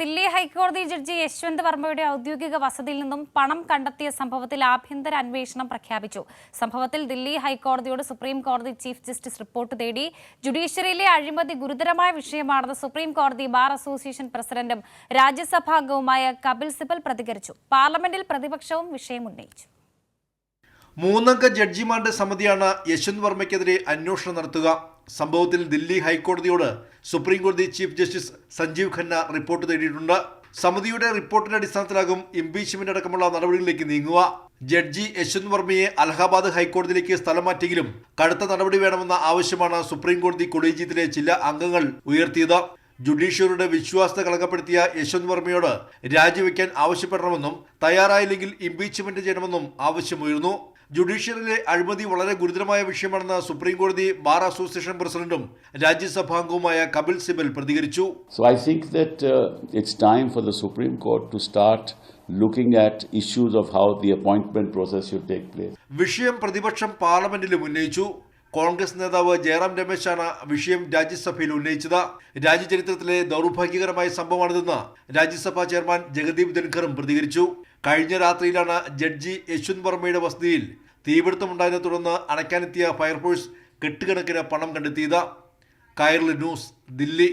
ദില്ലി ഹൈക്കോടതി ജഡ്ജി യശ്വന്ത് വർമ്മയുടെ ഔദ്യോഗിക വസതിയിൽ നിന്നും പണം കണ്ടെത്തിയ സംഭവത്തിൽ ആഭ്യന്തര അന്വേഷണം പ്രഖ്യാപിച്ചു. സംഭവത്തിൽ ദില്ലി ഹൈക്കോടതിയോട് സുപ്രീം കോടതി ചീഫ് ജസ്റ്റിസ് റിപ്പോർട്ട് തേടി ജുഡീഷ്യറിയിലെ അഴിമതി ഗുരുതരമായ വിഷയമാണെന്ന് സുപ്രീം കോടതി ബാർ അസോസിയേഷൻ പ്രസിഡന്റും രാജ്യസഭാംഗവുമായ കപിൽ സിബൽ പ്രതികരിച്ചു. പാർലമെന്റിൽ പ്രതിപക്ഷവും വിഷയം ഉന്നയിച്ചു. മൂന്നംഗ ജഡ്ജിമാരുടെ സമിതിയാണ് യശ്വന്ത് വർമ്മയ്ക്കെതിരെ അന്വേഷണം നടത്തുക. സംഭവത്തിൽ ദില്ലി ഹൈക്കോടതിയോട് സുപ്രീം കോടതി chief justice Sanjiv Khanna report തേടിയിട്ടുണ്ട്. സമിതിയുടെ റിപ്പോർട്ടിന്റെ അടിസ്ഥാനത്തിലാകും ഇംപീച്ച്മെന്റ് അടക്കമുള്ള നടപടികളിലേക്ക് നീങ്ങുക. ജഡ്ജി യശ്വന്ത് വർമ്മയെ അലഹാബാദ് ഹൈക്കോടതിയിലേക്ക് സ്ഥലം മാറ്റിയെങ്കിലും കടുത്ത നടപടി വേണമെന്ന ആവശ്യമാണ് സുപ്രീം കോടതി കൊളീജിയത്തിലെ ചില അംഗങ്ങൾ ഉയർത്തിയത്. ജുഡീഷ്യറിയുടെ വിശ്വാസത കളങ്കപ്പെടുത്തിയ യശ്വന്ത് വർമ്മയോട് രാജിവെക്കാൻ ആവശ്യപ്പെടണമെന്നും തയ്യാറായില്ലെങ്കിൽ ഇംപീച്ച്മെന്റ് ചെയ്യണമെന്നും ആവശ്യമുയർന്നു. ജുഡീഷ്യറിലെ അഴിമതി വളരെ ഗുരുതരമായ വിഷയമാണെന്ന് സുപ്രീം കോടതി ബാർ അസോസിയേഷൻ പ്രസിഡന്റും രാജ്യസഭാംഗവുമായ കപിൽ സിബൽ പ്രതികരിച്ചു. So I think that it's time for the Supreme Court to start looking at issues of how the appointment process take place വിഷയം പ്രതിപക്ഷം പാർലമെന്റിലും ഉന്നയിച്ചു. കോൺഗ്രസ് നേതാവ് ജയറാം രമേശാണ് വിഷയം രാജ്യസഭയിൽ ഉന്നയിച്ചത്. രാജ്യചരിത്രത്തിലെ ദൗർഭാഗ്യകരമായ സംഭവമാണിതെന്ന് രാജ്യസഭാ ചെയർമാൻ ജഗദീപ് ധൻഖറും പ്രതികരിച്ചു. കഴിഞ്ഞ രാത്രിയിലാണ് ജഡ്ജി യശ്വന്ത് വർമ്മയുടെ വസതിയിൽ തീപിടുത്തമുണ്ടായതിനെ തുടർന്ന് അണയ്ക്കാനെത്തിയ ഫയർഫോഴ്സ് കെട്ടുകണക്കിന് പണം കണ്ടെത്തിയത്. കൈറൽ ന്യൂസ് ദില്ലി.